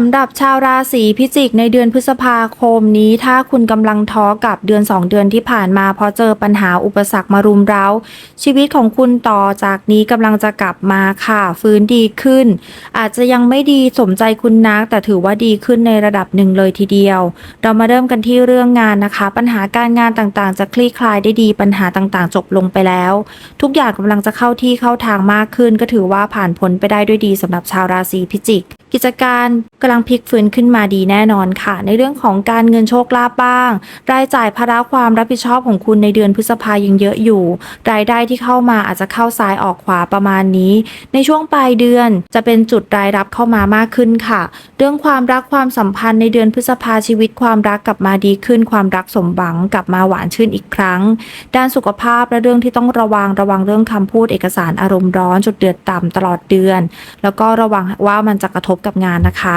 สำหรับชาวราศีพิจิกในเดือนพฤษภาคมนี้ ถ้าคุณกำลังท้อกับเดือน 2 เดือนที่ผ่านมาเพราะเจอปัญหาอุปสรรคมารุมเร้า ชีวิตของคุณต่อจากนี้กำลังจะกลับมาค่ะ ฟื้นดีขึ้น อาจจะยังไม่ดีสมใจคุณนัก แต่ถือว่าดีขึ้นในระดับหนึ่งเลยทีเดียว เรามาเริ่มกันที่เรื่องงานนะคะ ปัญหาการงานต่างๆ จะคลี่คลายได้ดีปัญหาต่างๆ จบลงไปแล้ว ทุกอย่างกำลังจะเข้าที่เข้าทางมากขึ้น ก็ถือว่าผ่านพ้นไปได้ด้วยดีสำหรับชาวราศีพิจิก กิจการกำลังพลิกฟื้นขึ้นมาดีแน่นอนค่ะ ในเรื่องของการเงินโชคลาภบ้าง รายจ่ายภาระความรับผิดชอบของคุณในเดือนพฤษภายังเยอะอยู่ รายได้ที่เข้ามาอาจจะเข้าซ้ายออกขวาประมาณนี้ ในช่วงปลายเดือนจะเป็นจุดรายรับเข้ามามากขึ้นค่ะ เรื่องความรักความสัมพันธ์ในเดือนพฤษภาชีวิตความรักกลับมาดีขึ้น ความรักสมหวังกลับมาหวานชื่นอีกครั้ง ด้านสุขภาพและเรื่องที่ต้องระวังระวังเรื่องคำพูดเอกสารอารมณ์ร้อนจุดเดือดต่ำตลอดเดือน แล้วก็ระวังว่ามันจะกระทบกับงานนะคะ